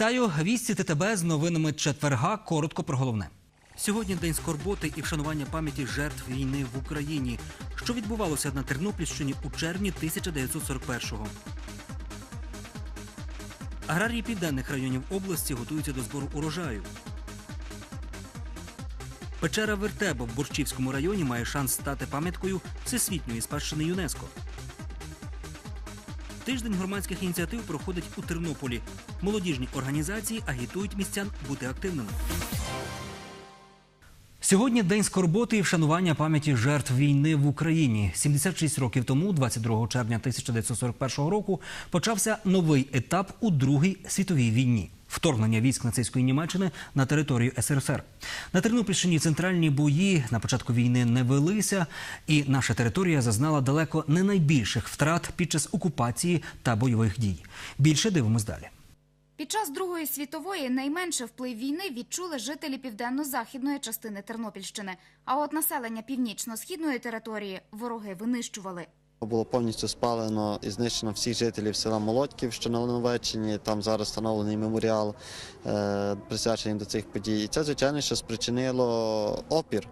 Вітаю! Вісті ТТБ з новинами четверга. Коротко про головне. Сьогодні день скорботи і вшанування пам'яті жертв війни в Україні, що відбувалося на Тернопільщині у червні 1941-го. Аграрії південних районів області готуються до збору урожаю. Печера Вертеба в Борщівському районі має шанс стати пам'яткою всесвітньої спадщини ЮНЕСКО. Тиждень громадських ініціатив проходить у Тернополі. Молодіжні організації агітують містян бути активними. Сьогодні день скорботи і вшанування пам'яті жертв війни в Україні. 76 років тому, 22 червня 1941 року, почався новий етап у Другій світовій війні. Вторгнення військ нацистської Німеччини на територію СРСР. На Тернопільщині центральні бої на початку війни не велися, і наша територія зазнала далеко не найбільших втрат під час окупації та бойових дій. Більше дивимось далі. Під час Другої світової найменше вплив війни відчули жителі південно-західної частини Тернопільщини. А от населення північно-східної території вороги винищували. Було повністю спалено і знищено всіх жителів села Молодків, що на Лановеччині. Там зараз встановлений меморіал, е, присвячений до цих подій. І це, звичайно, що спричинило опір.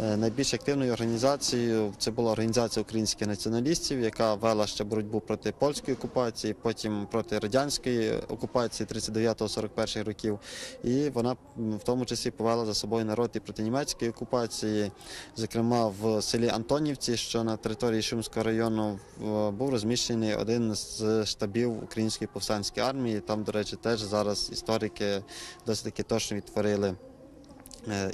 Е, найбільш активною організацією це була організація українських націоналістів, яка вела ще боротьбу проти польської окупації, потім проти радянської окупації 39-41 років. І вона в тому числі повела за собою народ і проти німецької окупації. Зокрема, в селі Антонівці, що на території Шумського району, в- був розміщений один з штабів Української повстанської армії. Там, до речі, теж зараз історики досить таки точно відтворили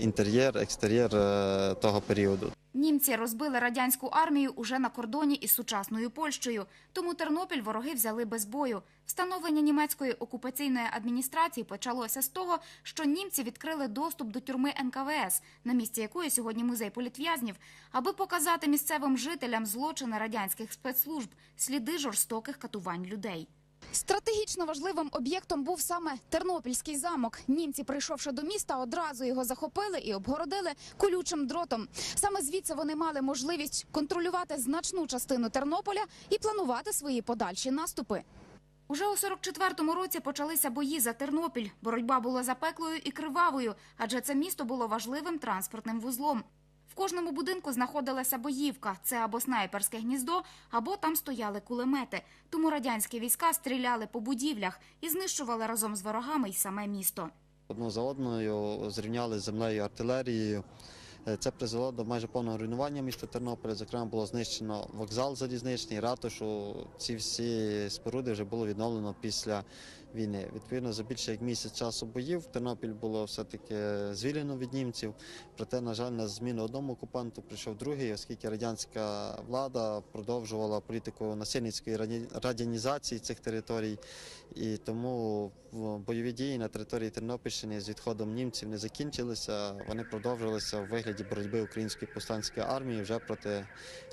інтер'єр, екстер'єр е, того періоду. Німці розбили радянську армію уже на кордоні із сучасною Польщею. Тому Тернопіль вороги взяли без бою. Встановлення німецької окупаційної адміністрації почалося з того, що німці відкрили доступ до тюрми НКВС, на місці якої сьогодні музей політв'язнів, аби показати місцевим жителям злочини радянських спецслужб, сліди жорстоких катувань людей. Стратегічно важливим об'єктом був саме Тернопільський замок. Німці, прийшовши до міста, одразу його захопили і обгородили колючим дротом. Саме звідси вони мали можливість контролювати значну частину Тернополя і планувати свої подальші наступи. Уже у 44-му році почалися бої за Тернопіль. Боротьба була запеклою і кривавою, адже це місто було важливим транспортним вузлом. Кожному будинку знаходилася боївка. Це або снайперське гніздо, або там стояли кулемети. Тому радянські війська стріляли по будівлях і знищували разом з ворогами й саме місто. Одну за одною зрівняли з землею артилерією. Е, Це призвело до майже повного руйнування міста Тернополя. Зокрема, було знищено вокзал залізничний, ратушу. Ці всі споруди вже було відновлено після війни. Відповідно, за більше як місяць часу боїв Тернопіль було все-таки звільнено від німців. Проте, на жаль, на зміну одному окупанту прийшов другий, оскільки радянська влада продовжувала політику насильницької радянізації цих територій. І тому в- бойові дії на території Тернопільщини з відходом німців не закінчилися. Вони продовжилися у вигляді боротьби української повстанської армії вже проти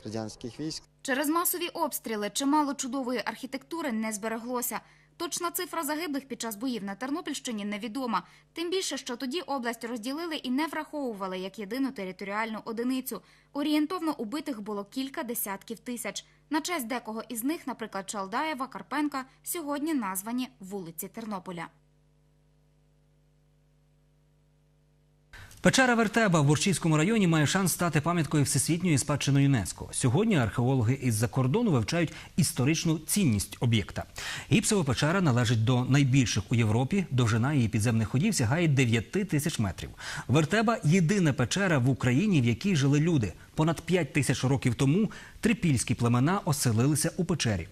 радянських військ. Через масові обстріли чимало чудової архітектури не збереглося. Точна цифра загиблих під час боїв на Тернопільщині невідома. Тим більше, що тоді область розділили і не враховували як єдину територіальну одиницю. Орієнтовно убитих було кілька десятків тисяч. На честь декого із них, наприклад, Чалдаєва, Карпенка, сьогодні названі вулиці Тернополя. Печера Вертеба в Бурчівському районі має шанс стати пам'яткою всесвітньої спадщини ЮНЕСКО. Сьогодні археологи із-за кордону вивчають історичну цінність об'єкта. Гіпсова печера належить до найбільших у Європі. Довжина її підземних ходів сягає 9 тисяч метрів. Вертеба єдина печера в Україні, в якій жили люди. Понад 5 тисяч років тому трипільські племена оселилися у печері.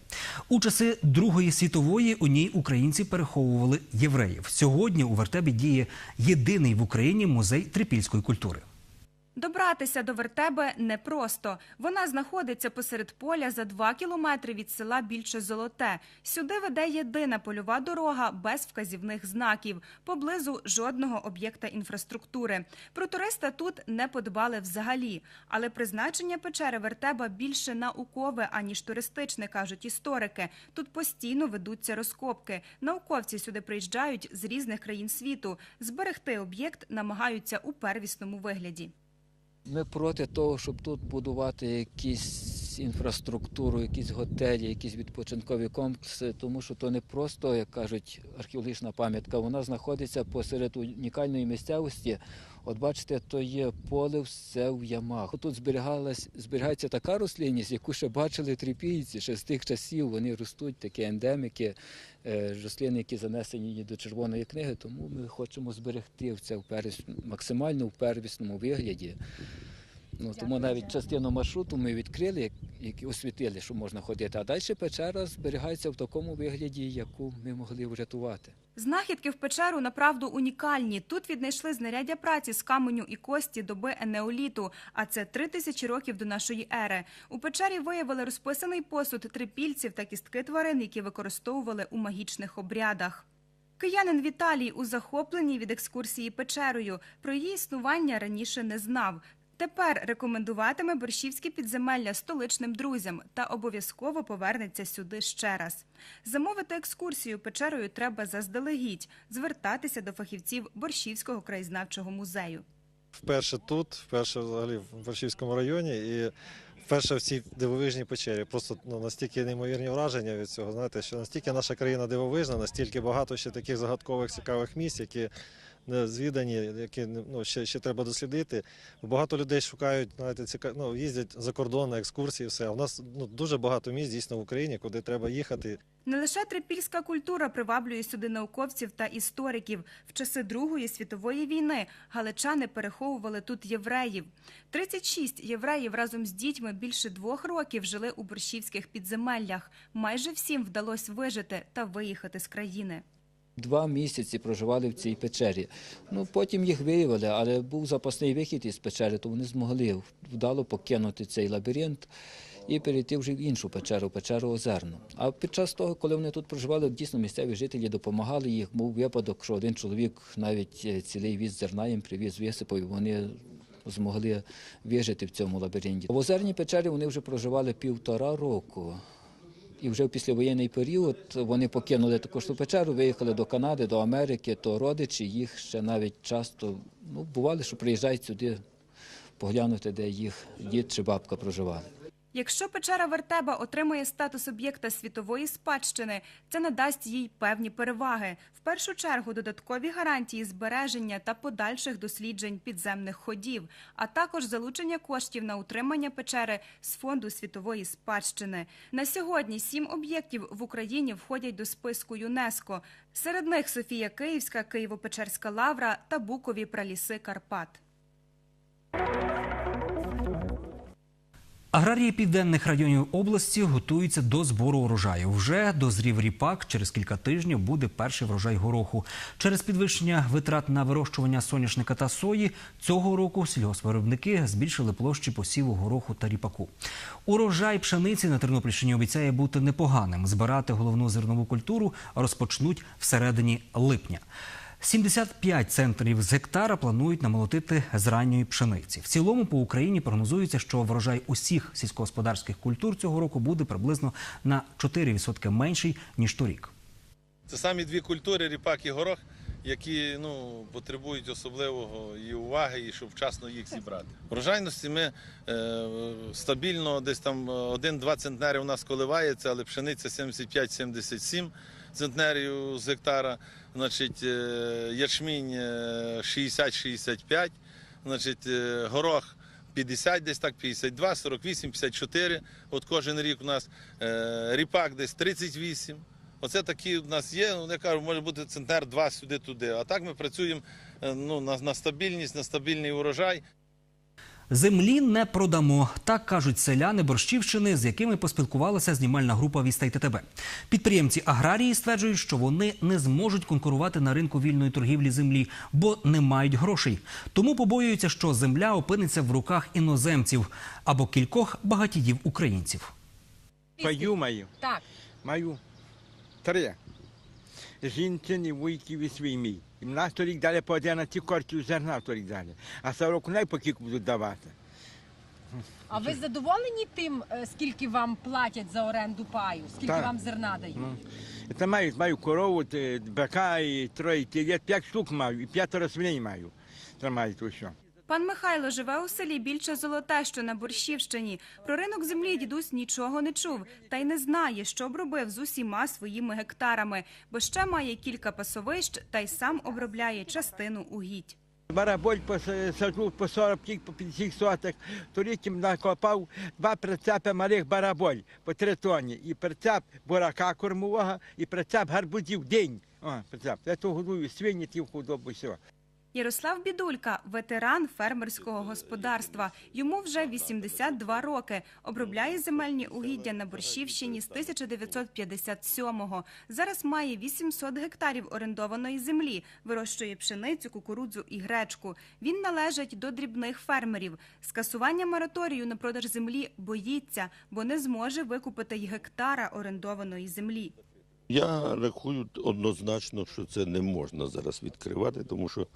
У часи Другої світової у ній українці переховували євреїв. Сьогодні у Вертебі діє єдиний в Україні музей трипільської культури. Добратися до вертеби непросто. Вона знаходиться посеред поля за два кілометри від села Більше Золоте. Сюди веде єдина польова дорога без вказівних знаків. Поблизу жодного об'єкта інфраструктури. Про туриста тут не подбали взагалі. Але призначення печери вертеба більше наукове, аніж туристичне, кажуть історики. Тут постійно ведуться розкопки. Науковці сюди приїжджають з різних країн світу. Зберегти об'єкт намагаються у первісному вигляді. Ми проти того, щоб тут будувати якісь інфраструктуру, якісь готелі, якісь відпочинкові комплекси, тому що то не просто, як кажуть, археологічна пам'ятка, вона знаходиться посеред унікальної місцевості. От бачите, то є поле все в ямах. Тут зберігалась, зберігається така рослинність, яку ще бачили трипійці, ще з тих часів вони ростуть, такі ендемики, е, рослини, які занесені до червоної книги. Тому ми хочемо зберегти це в первіс... максимально в первісному вигляді. Ну, тому навіть частину маршруту ми відкрили, які освітили, що можна ходити. А далі печера зберігається в такому вигляді, яку ми могли врятувати. Знахідки в печеру направду унікальні. Тут віднайшли знаряддя праці з каменю і кості доби енеоліту, а це три тисячі років до нашої ери. У печері виявили розписаний посуд трипільців та кістки тварин, які використовували у магічних обрядах. Киянин Віталій у захопленні від екскурсії печерою. Про її існування раніше не знав. Тепер рекомендуватиме борщівські підземелля столичним друзям та обов'язково повернеться сюди ще раз. Замовити екскурсію печерою треба заздалегідь, звертатися до фахівців Борщівського краєзнавчого музею. вперше тут, вперше взагалі в Борщівському районі і вперше в цій дивовижній печері. Просто ну, настільки неймовірні враження від цього. Знаєте, що настільки наша країна дивовижна, настільки багато ще таких загадкових цікавих місць, які звідані, які ну, ще, ще треба дослідити. Багато людей шукають, знаєте, ціка... ну, їздять за кордон на екскурсії. Все. А у нас ну, дуже багато місць дійсно в Україні, куди треба їхати. Не лише трипільська культура приваблює сюди науковців та істориків. В часи Другої світової війни галичани переховували тут євреїв. 36 євреїв разом з дітьми більше двох років жили у борщівських підземеллях. Майже всім вдалося вижити та виїхати з країни. Два місяці проживали в цій печері. Ну, потім їх виявили, але був запасний вихід із печери, то вони змогли вдало покинути цей лабіринт і перейти вже в іншу печеру, печеру Озерну. А під час того, коли вони тут проживали, дійсно місцеві жителі допомагали їх. Був випадок, що один чоловік навіть е, цілий віз зерна їм привіз, висипав, і вони змогли вижити в цьому лабіринті. В озерній печері вони вже проживали півтора року. І вже в післявоєнний період вони покинули також ту печеру, виїхали до Канади, до Америки, то родичі їх ще навіть часто ну, бували, що приїжджають сюди поглянути, де їх дід чи бабка проживали. Якщо печера Вертеба отримує статус об'єкта світової спадщини, це надасть їй певні переваги. В першу чергу додаткові гарантії збереження та подальших досліджень підземних ходів, а також залучення коштів на утримання печери з фонду світової спадщини. На сьогодні сім об'єктів в Україні входять до списку ЮНЕСКО. Серед них Софія Київська, Києво-Печерська лавра та Букові праліси Карпат. Аграрії південних районів області готуються до збору урожаю. Вже дозрів ріпак. Через кілька тижнів буде перший врожай гороху. Через підвищення витрат на вирощування соняшника та сої цього року сільгоспвиробники збільшили площі посіву гороху та ріпаку. Урожай пшениці на Тернопільщині обіцяє бути непоганим. Збирати головну зернову культуру розпочнуть всередині липня. 75 центрів з гектара планують намолотити з ранньої пшениці. В цілому по Україні прогнозується, що врожай усіх сільськогосподарських культур цього року буде приблизно на 4% менший ніж торік. Це самі дві культури, ріпак і горох, які ну, потребують особливого і уваги, і щоб вчасно їх зібрати. Врожайності ми е, стабільно десь там 1-2 центнери у нас коливається, але пшениця 75-77 центнерів з гектара, значить, е, ячмінь е, 60-65, значить, е, горох 50 десь так, 52, 48, 54. От кожен рік у нас е, ріпак десь 38. Оце такі у нас є. Ну, я кажу, може бути центнер два сюди-туди. А так ми працюємо е, ну, на, на стабільність, на стабільний урожай. Землі не продамо, так кажуть селяни Борщівщини, з якими поспілкувалася знімальна група Вістай ТТБ. Підприємці аграрії стверджують, що вони не зможуть конкурувати на ринку вільної торгівлі землі, бо не мають грошей. Тому побоюються, що земля опиниться в руках іноземців або кількох багатіїв українців. Паю маю. Так. Маю три. Жінчині, вуйків і свій мій. І в нас торік дали по 11 кортів зерна торік дали. А за року най поки будуть давати. А ви задоволені тим, е, скільки вам платять за оренду паю? Скільки Так. вам зерна дають? Ну. Маю, маю корову, те, бика і троє телят, п'ять штук маю, і п'ятеро свиней маю. Це маю то що. Пан Михайло живе у селі Більше Золоте, що на Борщівщині. Про ринок землі дідусь нічого не чув та й не знає, що б робив з усіма своїми гектарами, бо ще має кілька пасовищ та й сам обробляє частину угідь. Бараболь пос- саджу по 40 кік, по 50 соток. Торік накопав два прицепи малих бараболь по 3 тонні. І прицеп бурака кормового, і прицеп гарбузів день. О, прицеп. Я то годую свині, ті в худобу, все. Ярослав Бідулька – ветеран фермерського господарства. Йому вже 82 роки. Обробляє земельні угіддя на Борщівщині з 1957-го. Зараз має 800 гектарів орендованої землі. Вирощує пшеницю, кукурудзу і гречку. Він належить до дрібних фермерів. Скасування мораторію на продаж землі боїться, бо не зможе викупити й гектара орендованої землі. Я рахую однозначно, що це не можна зараз відкривати, тому що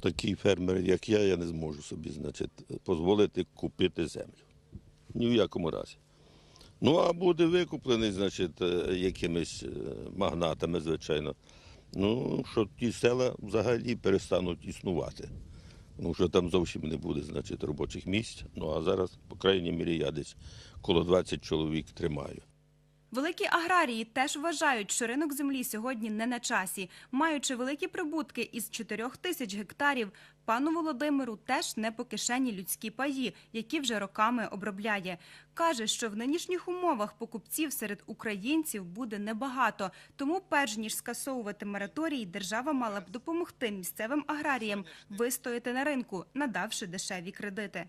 такий фермер, як я, я не зможу собі, значить, дозволити купити землю. Ні в якому разі. Ну, а буде викуплений, значить, е, якимись е, магнатами, звичайно. Ну, що ті села взагалі перестануть існувати. Тому що там зовсім не буде, значить, робочих місць. Ну а зараз, по крайній мірі, я десь коло 20 чоловік тримаю. Великі аграрії теж вважають, що ринок землі сьогодні не на часі. Маючи великі прибутки із 4 тисяч гектарів, пану Володимиру теж не по кишені людські паї, які вже роками обробляє. Каже, що в нинішніх умовах покупців серед українців буде небагато. Тому, перш ніж скасовувати мораторій, держава мала б допомогти місцевим аграріям вистояти на ринку, надавши дешеві кредити.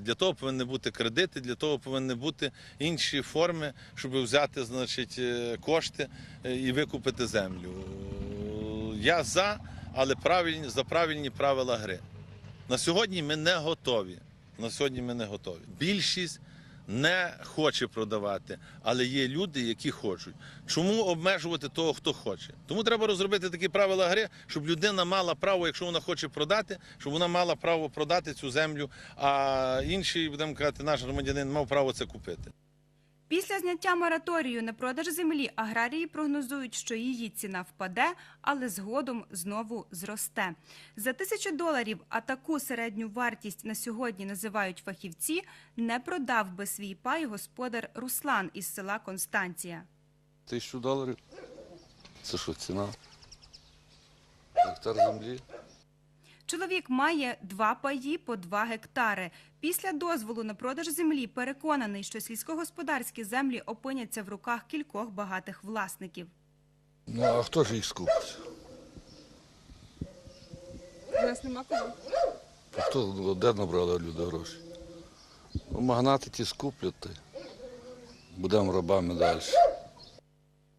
Для того повинні бути кредити, для того повинні бути інші форми, щоб взяти значить, е, кошти е, і викупити землю. Я за, але правильні, за правильні правила гри. На сьогодні ми не готові. На сьогодні ми не готові. Більшість не хоче продавати, але є люди, які хочуть. Чому обмежувати того, хто хоче? Тому треба розробити такі правила гри, щоб людина мала право, якщо вона хоче продати, щоб вона мала право продати цю землю, а інший, будемо казати, наш громадянин мав право це купити. Після зняття мораторію на продаж землі аграрії прогнозують, що її ціна впаде, але згодом знову зросте. За тисячу доларів, а таку середню вартість на сьогодні називають фахівці, не продав би свій пай господар Руслан із села Констанція. Тисячу доларів. Це що, ціна? Гектар землі? Чоловік має два паї по два гектари. Після дозволу на продаж землі переконаний, що сільськогосподарські землі опиняться в руках кількох багатих власників. Ну, а хто ж їх скупить? У нас нема кого. Хто, де набрали люди гроші? Ну, магнати ті скуплять, будемо рабами далі.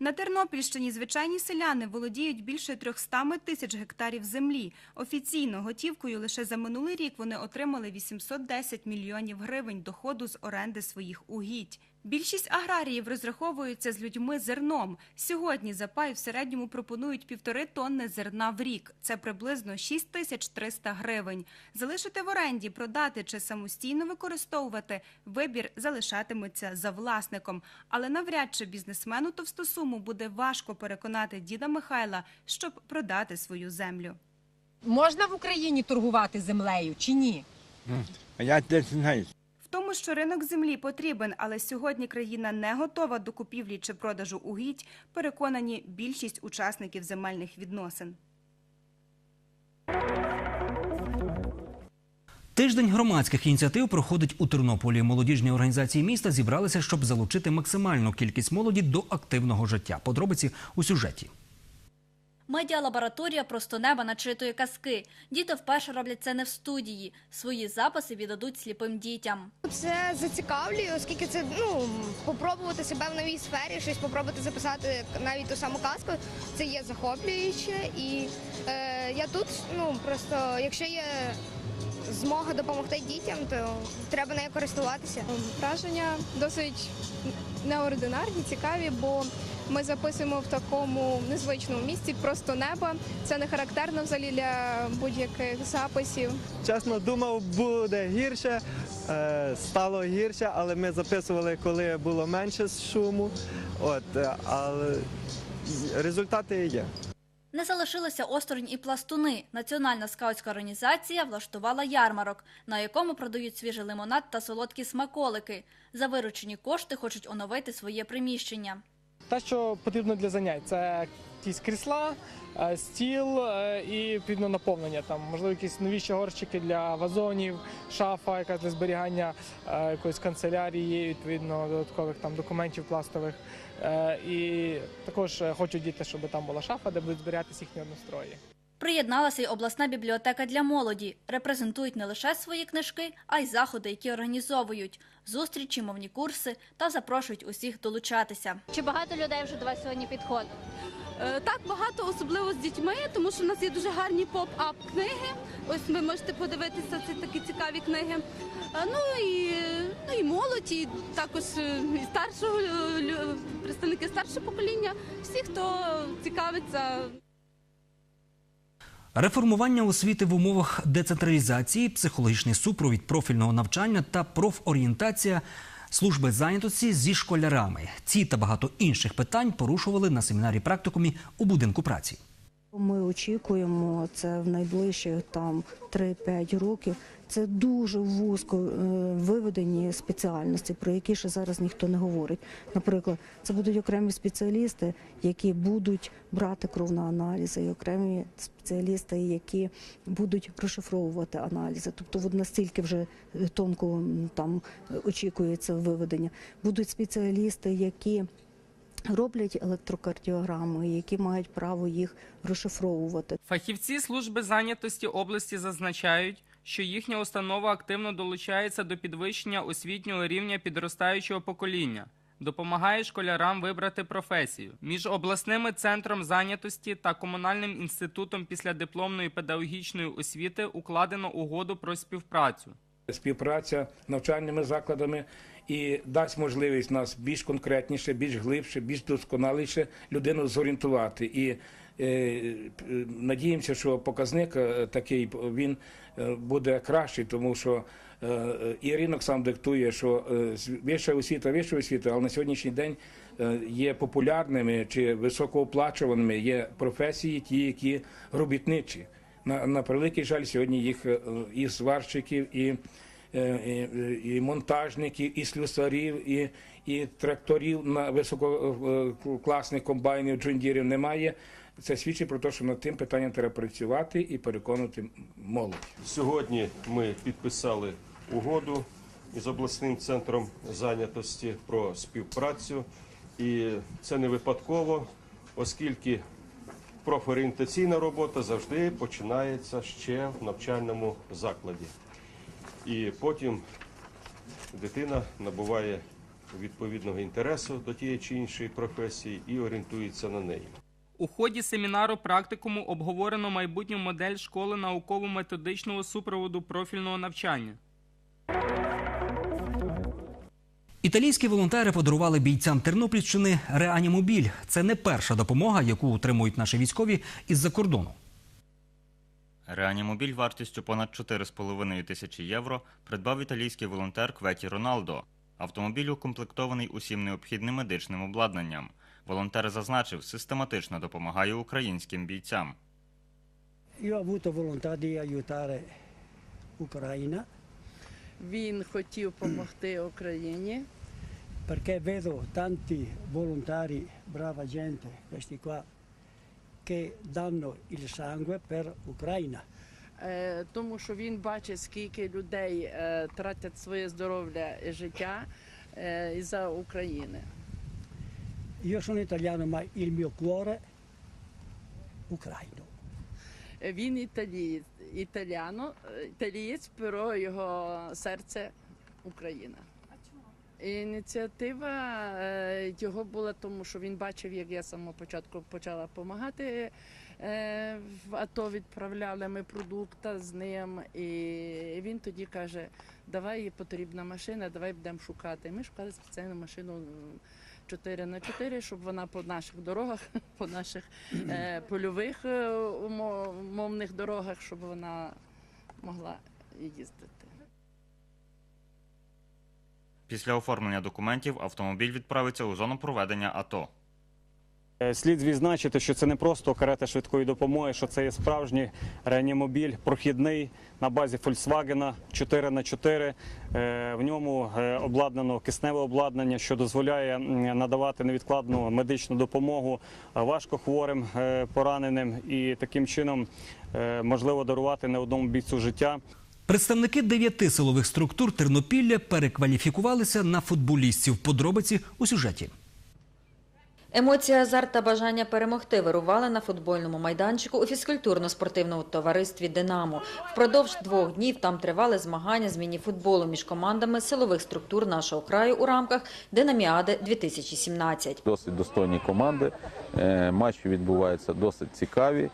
На Тернопільщині звичайні селяни володіють більше 300 тисяч гектарів землі. Офіційно готівкою лише за минулий рік вони отримали 810 мільйонів гривень доходу з оренди своїх угідь. Більшість аграріїв розраховуються з людьми зерном. Сьогодні за пай в середньому пропонують півтори тонни зерна в рік. Це приблизно 6 тисяч 300 гривень. Залишити в оренді, продати чи самостійно використовувати – вибір залишатиметься за власником. Але навряд чи бізнесмену товстосуму буде важко переконати діда Михайла, щоб продати свою землю. Можна в Україні торгувати землею чи ні? А я не знаю. Тому, що ринок землі потрібен, але сьогодні країна не готова до купівлі чи продажу угідь, переконані більшість учасників земельних відносин. Тиждень громадських ініціатив проходить у Тернополі. Молодіжні організації міста зібралися, щоб залучити максимальну кількість молоді до активного життя. Подробиці у сюжеті. Медіалабораторія просто неба начитує казки. Діти вперше роблять це не в студії. Свої записи віддадуть сліпим дітям. Це зацікавлює, оскільки це ну попробувати себе в новій сфері, щось попробувати записати навіть ту саму казку. Це є захоплююче, і е, я тут. Ну просто якщо є змога допомогти дітям, то треба нею користуватися. Враження досить неординарні, цікаві, бо ми записуємо в такому незвичному місці, просто неба. Це не характерно взагалі для будь-яких записів. Чесно, думав, буде гірше, е, стало гірше, але ми записували, коли було менше шуму. От, е, але результати є. Не залишилися осторонь і пластуни. Національна скаутська організація влаштувала ярмарок, на якому продають свіжий лимонад та солодкі смаколики. За виручені кошти хочуть оновити своє приміщення. Те, що потрібно для занять, це якісь крісла, е, стіл е, і відповідно наповнення. Там можливо якісь новіші горщики для вазонів, шафа, яка для зберігання е, якоїсь канцелярії, відповідно додаткових там документів пластових. І також хочуть діти, щоб там була шафа, де будуть зберігатися їхні однострої. Приєдналася й обласна бібліотека для молоді. Репрезентують не лише свої книжки, а й заходи, які організовують зустрічі, мовні курси та запрошують усіх долучатися. Чи багато людей вже до вас сьогодні підходить? Е, Так, багато, особливо з дітьми, тому що у нас є дуже гарні поп-ап книги. Ось ви можете подивитися ці такі цікаві книги. Ну і, ну і молодь, і також е, і старшого представники старшого покоління. Всі, хто цікавиться Реформування освіти в умовах децентралізації, психологічний супровід профільного навчання та профорієнтація служби зайнятості зі школярами. Ці та багато інших питань порушували на семінарі практикумі у будинку праці. Ми очікуємо це в найближчих там 3-5 років. Це дуже вузько е, виведені спеціальності, про які ще зараз ніхто не говорить. Наприклад, це будуть окремі спеціалісти, які будуть брати кровноаналізи, і окремі спеціалісти, які будуть розшифровувати аналізи. Тобто, от настільки вже е, тонко там е, очікується виведення. Будуть спеціалісти, які роблять електрокардіограми, які мають право їх розшифровувати. Фахівці служби зайнятості області зазначають, що їхня установа активно долучається до підвищення освітнього рівня підростаючого покоління, допомагає школярам вибрати професію. Між обласними центром зайнятості та комунальним інститутом післядипломної педагогічної освіти укладено угоду про співпрацю. Співпраця навчальними закладами і дасть можливість нас більш конкретніше, більш глибше, більш досконаліше людину зорієнтувати. І е, надіємося, що показник е, такий він е, буде кращий, тому що і ринок сам диктує, що вища освіта, вища освіта, але на сьогоднішній день є популярними чи високооплачуваними є професії, ті, які робітничі. На, на превеликий жаль, сьогодні їх е, і сварщиків, і, е, і, і монтажників, і слюсарів, і, і тракторів на висококласних комбайнів, джундірів немає. Це свідчить про те, що над тим питанням треба працювати і переконувати молодь. Сьогодні ми підписали угоду із обласним центром зайнятості про співпрацю. І це не випадково, оскільки профорієнтаційна робота завжди починається ще в навчальному закладі. І потім дитина набуває відповідного інтересу до тієї чи іншої професії і орієнтується на неї. У ході семінару практикуму обговорено майбутню модель школи науково-методичного супроводу профільного навчання. Італійські волонтери подарували бійцям Тернопільщини реанімобіль. Це не перша допомога, яку отримують наші військові із-за кордону. Реанімобіль вартістю понад 4,5 тисячі євро придбав італійський волонтер Кветі Роналдо. Автомобіль укомплектований усім необхідним медичним обладнанням. Волонтер зазначив, систематично допомагає українським бійцям. Io ho avuto volontà di aiutare Ucraina Він хотів допомогти Україні, perché vedo tanti volontari, brava gente, questi qua, che danno il sangue per Ucraina. е, тому що він бачить, скільки людей е, тратять своє здоров'я і життя е, із-за України. Io sono italiano, ma il mio cuore ucraino. Е, Він італієць, італіано, е, італієць, pero його серце Україна. Ініціатива е, його була тому, що він бачив, як я з самого початку почала допомагати. е, В АТО відправляли ми продукти з ним, і він тоді каже: давай потрібна машина, давай будемо шукати. Ми шукали спеціальну машину 4 на 4 щоб вона по наших дорогах, по наших е, польових е, умовних дорогах, щоб вона могла їздити. Після оформлення документів автомобіль відправиться у зону проведення АТО. Е, Слід відзначити, що це не просто карета швидкої допомоги, що це є справжній реанімобіль, прохідний на базі Volkswagen 4х4. Е, В ньому е, обладнано кисневе обладнання, що дозволяє надавати невідкладну медичну допомогу важкохворим пораненим і таким чином можливо дарувати не одному бійцю життя. Представники дев'яти силових структур Тернопілля перекваліфікувалися на футболістів. Подробиці у сюжеті. Емоції, азарт та бажання перемогти вирували на футбольному майданчику у фізкультурно-спортивному товаристві Динамо. Впродовж двох днів там тривали змагання з міні-футболу між командами силових структур нашого краю у рамках Динаміади 2017. Досить достойні команди. Е, Матчі відбуваються досить цікаві.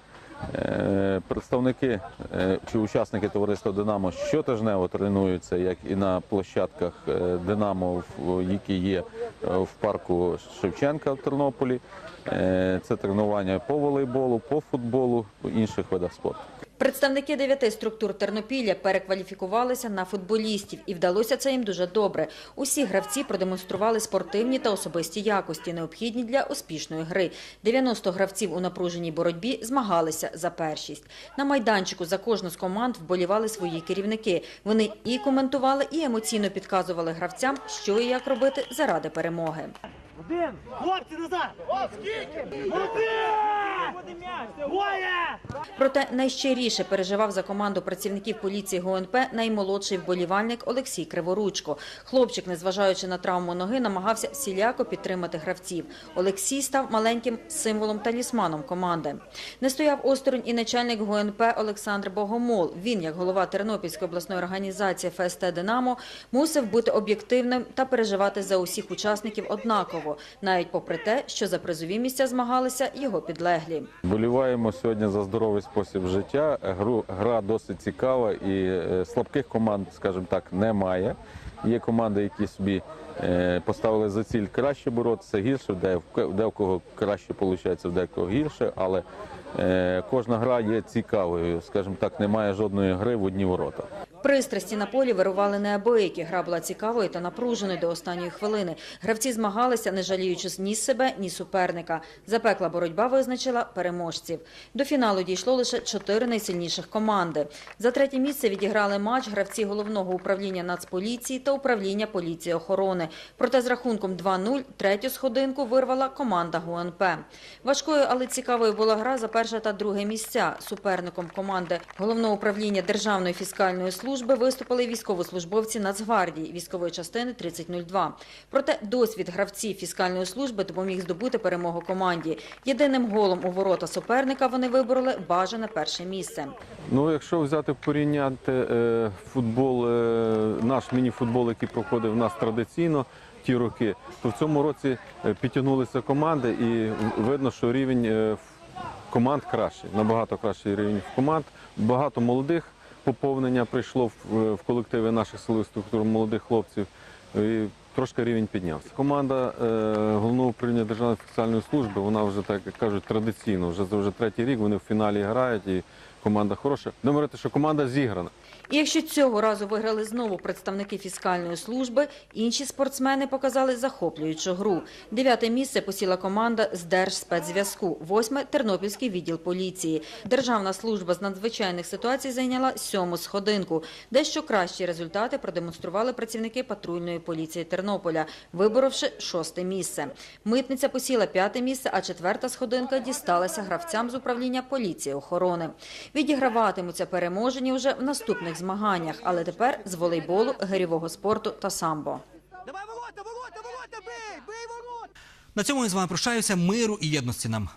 Е, Представники е, чи учасники товариства Динамо щотижнево тренуються, як і на площадках е, Динамо, які є в парку Шевченка в Тернополі. Це тренування по волейболу, по футболу, по інших видах спорту. Представники дев'яти структур Тернопілля перекваліфікувалися на футболістів, і вдалося це їм дуже добре. Усі гравці продемонстрували спортивні та особисті якості, необхідні для успішної гри. 90 гравців у напруженій боротьбі змагалися за першість. На майданчику за кожну з команд вболівали свої керівники. Вони і коментували, і емоційно підказували гравцям, що і як робити заради перемоги. Один! Хлопці назад! Один! Проте найщиріше переживав за команду працівників поліції ГУНП наймолодший вболівальник Олексій Криворучко. Хлопчик, незважаючи на травму ноги, намагався всіляко підтримати гравців. Олексій став маленьким символом талісманом команди. Не стояв осторонь і начальник ГУНП Олександр Богомол. Він, як голова Тернопільської обласної організації ФСТ Динамо, мусив бути об'єктивним та переживати за усіх учасників однаково, навіть попри те, що за призові місця змагалися його підлеглі. Боліваємо сьогодні за здоровий спосіб життя. Гра досить цікава і е, слабких команд, скажімо так, немає. Є команди, які собі е, поставили за ціль краще боротися, гірше, де, в кого краще виходить, в декого гірше, але кожна гра є цікавою. Скажімо так, немає жодної гри в одні ворота. Пристрасті на полі вирували неабиякі. Гра була цікавою та напруженою до останньої хвилини. Гравці змагалися, не жаліючи ні себе, ні суперника. Запекла боротьба визначила переможців. До фіналу дійшло лише чотири найсильніших команди. За третє місце відіграли матч гравці головного управління Нацполіції та управління поліції охорони. Проте з рахунком 2-0 третю сходинку вирвала команда ГУНП. Важкою, але цікавою була гра за перше та друге місця. Суперником команди головного управління Державної фіскальної служби виступили військовослужбовці Нацгвардії військової частини 3002. Проте досвід гравців фіскальної служби допоміг здобути перемогу команді. Єдиним голом у ворота суперника вони вибороли бажане перше місце. Ну, якщо взяти порівняти е, футбол, е, наш міні-футбол, який проходив у нас традиційно ті роки, то в цьому році е, підтягнулися команди, і видно, що рівень команд кращий, набагато кращий рівень команд. Багато молодих поповнення прийшло в, в колективи наших силових структур молодих хлопців. І Трошки рівень піднявся. Команда е, головного управління Державної фіскальної служби, вона вже так як кажуть традиційно. Вже вже третій рік вони в фіналі грають і команда хороша. Будемо говорити, що команда зіграна. І якщо цього разу виграли знову представники фіскальної служби, інші спортсмени показали захоплюючу гру. Дев'яте місце посіла команда з Держспецзв'язку, восьме – Тернопільський відділ поліції. Державна служба з надзвичайних ситуацій зайняла сьому сходинку. Дещо кращі результати продемонстрували працівники патрульної поліції Тернополя, виборовши шосте місце. Митниця посіла п'яте місце, а четверта сходинка дісталася гравцям з управління поліції охорони. Відіграватимуться переможені вже в наступних змаганнях, але тепер з волейболу, гирьового спорту та самбо. На цьому я з вами прощаюся. Миру і єдності нам.